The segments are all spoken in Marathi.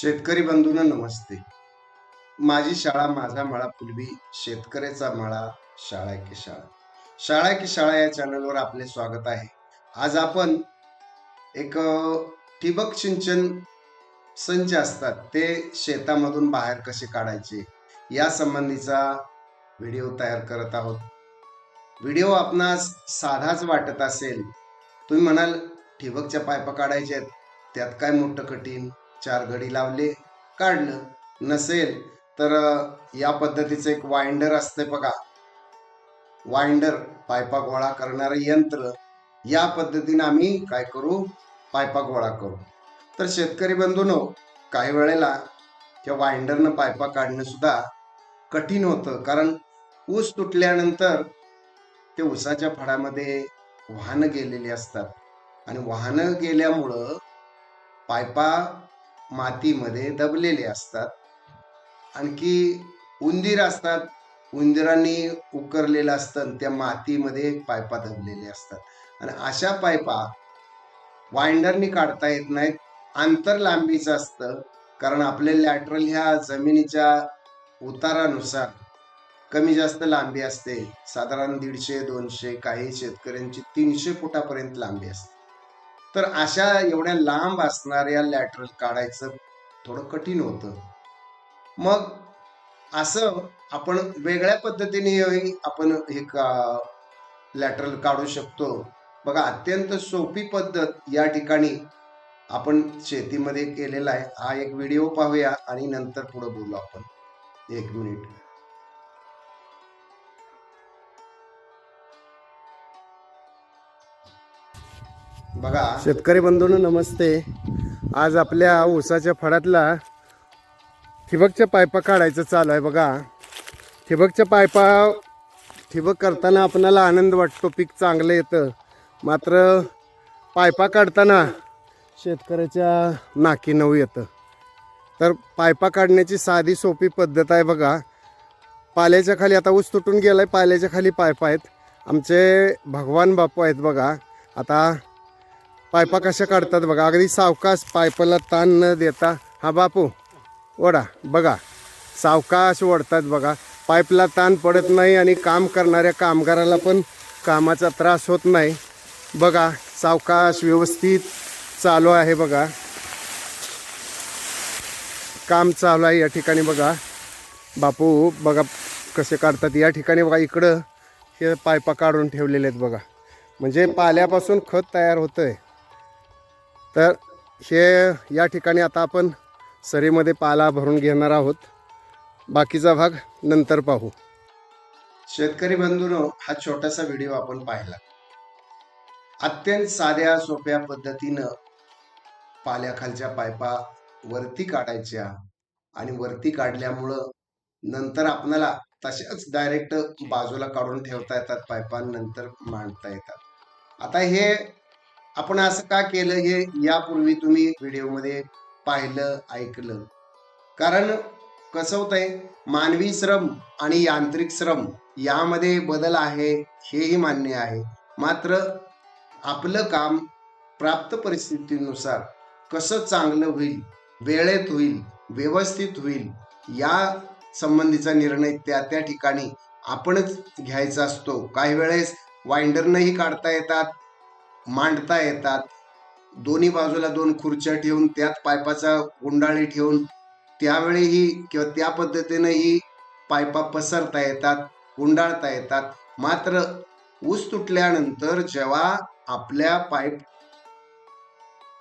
शेतकरी बंधूंना नमस्ते. माझी शाळा माझा मळा पूर्वी शेतकऱ्याचा मळा शाळा की शाळा. शाळा की शाळा या चॅनलवर आपले स्वागत आहे. आज आपण एक ठिबक सिंचन संच असतात ते शेतामधून बाहेर कसे काढायचे या संबंधीचा व्हिडिओ तयार करत आहोत. व्हिडिओ आपणास साधाच वाटत असेल तुम्ही म्हणाल ठिबकच्या पायपा काढायच्या आहेत त्यात काय मोठं कठीण? चार घडी लावले काढलं. नसेल तर या पद्धतीचं एक वाइंडर असते बघा. वाइंडर पायपा गोळा करणारं यंत्र या पद्धतीने आम्ही काय करू? पायपा गोळा करू. तर शेतकरी बंधूनो काही वेळेला त्या वाइंडरनं पायपा काढणं सुद्धा कठीण होतं. कारण ऊस तुटल्यानंतर ते ऊसाच्या फळामध्ये वाहनं गेलेली असतात. आणि वाहनं गेल्यामुळं पायपा मातीमध्ये दबलेले असतात. आणखी उंदीर असतात. उंदिरांनी उकरलेलं असतं आणि त्या मातीमध्ये पायपा दबलेले असतात. आणि अशा पायपा वाइंडरनी काढता येत नाहीत. अंतर लांबीचं असतं. कारण आपले लॅटरल ह्या जमिनीच्या उतारानुसार कमी जास्त लांबी असते. साधारण दीडशे दोनशे काही शेतकऱ्यांची तीनशे फुटापर्यंत लांबी असते. तर अशा एवढ्या लांब असणाऱ्या लॅटरल काढायचं थोडं कठीण होतं. मग असं आपण वेगळ्या पद्धतीने आपण हे का लॅटरल काढू शकतो. बघा अत्यंत सोपी पद्धत या ठिकाणी आपण शेतीमध्ये केलेला आहे. हा एक व्हिडिओ पाहूया आणि नंतर पुढे बोलू आपण. एक मिनिट बघा. शेतकरी बंधूंनो नमस्ते. आज आपल्या ऊसाच्या फळातला ठिबकच्या पायपा काढायचं चालू आहे बघा. ठिबकच्या पायपा ठिबक करताना आपणाला आनंद वाटतो पीक चांगलं येतं. मात्र पायपा काढताना शेतकऱ्याच्या नाकी नऊ येतं. तर पायपा काढण्याची साधी सोपी पद्धत आहे बघा. पाल्याच्या खाली आता ऊस तुटून गेला आहे पाल्याच्या खाली पायपा आहेत. आमचे भगवान बापू आहेत बघा. आता पायपा कशा काढतात बघा. अगदी सावकाश पायपाला ताण न देता. हा बापू ओढा बघा. सावकाश ओढतात बघा. पाईपला ताण पडत नाही आणि काम करणाऱ्या कामगाराला पण कामाचा त्रास होत नाही. बघा सावकाश व्यवस्थित चालू आहे बघा. काम चालू आहे या ठिकाणी बघा. बापू बघा कसे काढतात. या ठिकाणी बघा इकडं हे पायपा काढून ठेवलेले आहेत बघा. म्हणजे पाल्यापासून खत तयार होतं आहे तर हे या ठिकाणी आता आपण सरीमध्ये पाला भरून घेणार आहोत. बाकीचा भाग नंतर पाहू. शेतकरी बंधूनो हा छोटासा व्हिडिओ आपण पाहिला. अत्यंत साध्या सोप्या पद्धतीनं पाल्याखालच्या पायपा वरती काढायच्या आणि वरती काढल्यामुळं नंतर आपल्याला तशाच डायरेक्ट बाजूला काढून ठेवता येतात पायपा नंतर मांडता येतात. आता हे आपण असं का केलं हे यापूर्वी तुम्ही व्हिडिओमध्ये पाहिलं ऐकलं. कारण कसं होतंय मानवी श्रम आणि यांत्रिक श्रम यामध्ये बदल आहे हेही मान्य आहे. मात्र आपलं काम प्राप्त परिस्थितीनुसार कसं चांगलं होईल वेळेत होईल व्यवस्थित होईल या संबंधीचा निर्णय त्या त्या ठिकाणी आपणच घ्यायचा असतो. काही वेळेस वाइंडरनंही काढता येतात मांडता येतात. दोन्ही बाजूला दोन खुर्च्या ठेवून त्यात पायपाचा गुंडाळी ठेवून त्यावेळीही किंवा त्या पद्धतीनेही पायपा पसरता येतात गुंडाळता येतात. मात्र ऊस तुटल्यानंतर जेव्हा आपल्या पाईप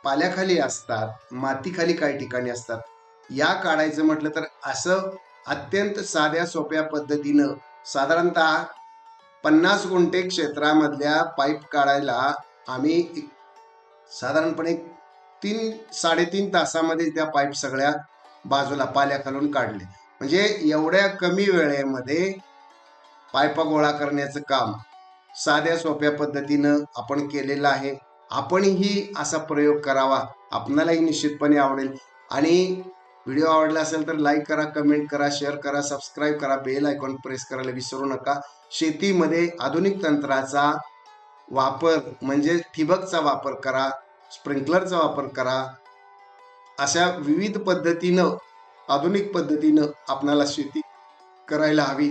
पाल्याखाली असतात मातीखाली काही ठिकाणी असतात या काढायचं म्हटलं तर असं अत्यंत साध्या सोप्या पद्धतीनं साधारणतः पन्नास गुंठे क्षेत्रामधल्या पाईप काढायला आम्ही साधारणपणे तीन साडेतीन तासामध्ये त्या पाईप सगळ्या बाजूला पाल्या खालून काढले. म्हणजे एवढ्या कमी वेळेमध्ये पायपा गोळा करण्याचं काम साध्या सोप्या पद्धतीनं आपण केलेलं आहे. आपणही असा प्रयोग करावा. आपणालाही निश्चितपणे आवडेल. आणि व्हिडिओ आवडला असेल तर लाईक करा कमेंट करा शेअर करा सबस्क्राईब करा बेल आयकॉन प्रेस करायला विसरू नका. शेतीमध्ये आधुनिक तंत्राचा वापर म्हणजे ठिबकचा वापर करा स्प्रिंकलरचा वापर करा. अशा विविध पद्धतीनं आधुनिक पद्धतीनं आपणाला शेती करायला हवी.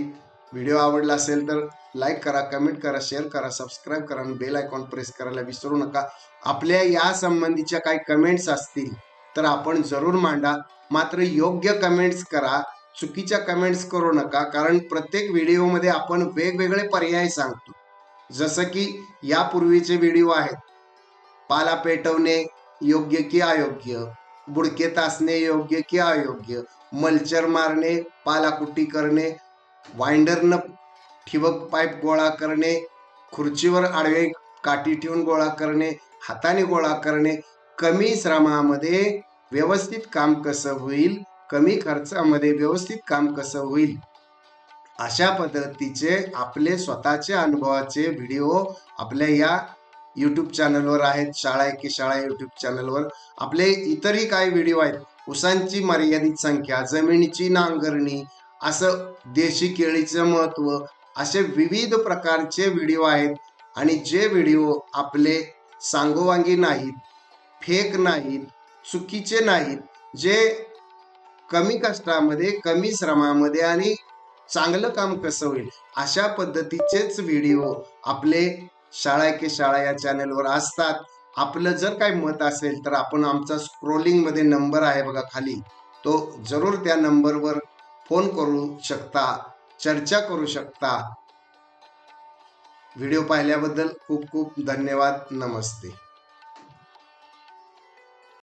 व्हिडिओ आवडला असेल तर लाईक करा कमेंट करा शेअर करा सबस्क्राईब करा आणि बेल आयकॉन प्रेस करायला विसरू नका. आपल्या या संबंधीच्या काही कमेंट्स असतील तर आपण जरूर मांडा. मात्र योग्य कमेंट्स करा. चुकीच्या कमेंट्स करू नका. कारण प्रत्येक व्हिडिओमध्ये आपण वेगवेगळे पर्याय सांगतो. जसं की यापूर्वीचे व्हिडिओ आहेत. पाला पेटवणे योग्य की अयोग्य? बुडके तासणे योग्य की अयोग्य? मल्चर मारणे पालाकुट्टी करणे वाइंडरनं ठिबक पाईप गोळा करणे खुर्चीवर आडवे काठी ठेवून गोळा करणे हाताने गोळा करणे कमी श्रमामध्ये व्यवस्थित काम कसं होईल? कमी खर्चामध्ये व्यवस्थित काम कसं होईल? अशा पद्धतीचे आपले स्वतःचे अनुभवाचे व्हिडिओ आपल्या या यूट्यूब चॅनलवर आहेत. शाळा की शाळा यूट्यूब चॅनलवर आपले इतरही काही व्हिडिओ आहेत. उसांची मर्यादित संख्या जमिनीची नांगरणी असं देशी केळीचं महत्त्व असे विविध प्रकारचे व्हिडिओ आहेत. आणि जे व्हिडिओ आपले सांगोवांगी नाहीत फेक नाहीत चुकीचे नाहीत जे कमी कष्टामध्ये कमी श्रमामध्ये आणि चांगलं काम कसं होईल? अशा पद्धतीचेच व्हिडिओ आपले शाळा के शाळा या चॅनलवर असतात. आपलं जर काही मत असेल तर आपण आमचा स्क्रोलिंगमध्ये नंबर आहे बघा खाली. तो जरूर त्या नंबरवर फोन करू शकता चर्चा करू शकता. व्हिडिओ पाहिल्याबद्दल खूप खूप धन्यवाद. नमस्ते.